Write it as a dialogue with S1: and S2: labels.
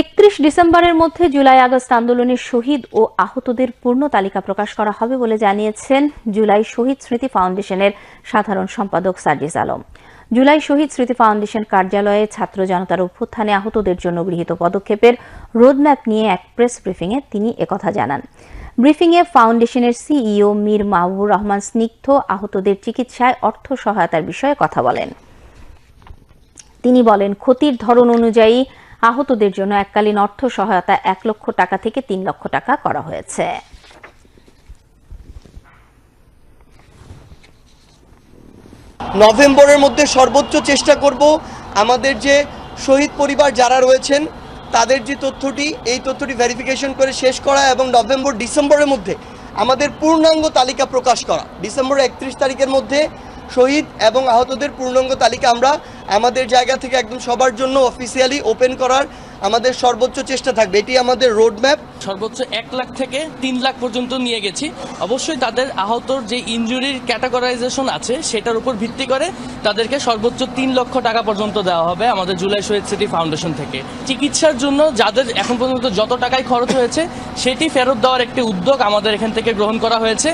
S1: একত্রিশ ডিসেম্বরের মধ্যে জুলাই আগস্ট আন্দোলনের শহীদ ও আহতদের পূর্ণ তালিকা প্রকাশ করা হবে বলে জানিয়েছেন জুলাই শহীদ স্মৃতি ফাউন্ডেশনের সাধারণ সম্পাদক সার্জিস আলম। জুলাই শহীদ স্মৃতি ফাউন্ডেশন কার্যালয়ে ছাত্র জনতার অভ্যুত্থানে আহতদের জন্য গৃহীত পদক্ষেপের রোডম্যাপ নিয়ে এক প্রেস ব্রিফিংয়ে তিনি একথা জানান। ব্রিফিংয়ে ফাউন্ডেশনের সিইও মীর মাহবুর রহমান স্নিগ্ধ আহতদের চিকিৎসায় অর্থ সহায়তার বিষয়ে কথা বলেন। তিনি বলেন, ক্ষতির ধরন অনুযায়ী আহতদের জন্য এককালীন অর্থ সহায়তা এক লক্ষ টাকা থেকে তিন লক্ষ টাকা করা হয়েছে।
S2: নভেম্বরের মধ্যে সর্বোচ্চ চেষ্টা করব আমাদের যে শহীদ পরিবার যারা রয়েছেন, তাদের যে তথ্যটি, এই তথ্যটি ভেরিফিকেশন করে শেষ করা এবং নভেম্বর, ডিসেম্বরের মধ্যে আমাদের পূর্ণাঙ্গ তালিকা প্রকাশ করা। ডিসেম্বর একত্রিশ তারিখের মধ্যে শহীদ এবং আহতদের পূর্ণাঙ্গ তালিকা আমরা আমাদের জায়গা থেকে একদম সবার জন্য অফিসিয়ালি ওপেন করার আমাদের সর্বোচ্চ চেষ্টা থাকবে। এটি আমাদের রোডম্যাপ
S3: সর্বোচ্চ এক লাখ থেকে তিন লাখ পর্যন্ত নিয়ে গেছি। অবশ্যই তাদের আহতর যে ইনজুরির ক্যাটাগরাইজেশন আছে, সেটার উপর ভিত্তি করে তাদেরকে সর্বোচ্চ তিন লক্ষ টাকা পর্যন্ত দেওয়া হবে আমাদের জুলাই শহীদ স্মৃতি ফাউন্ডেশন থেকে। চিকিৎসার জন্য যাদের এখন পর্যন্ত যত টাকায় খরচ হয়েছে, সেটি ফেরত দেওয়ার একটি উদ্যোগ আমাদের এখান থেকে গ্রহণ করা হয়েছে।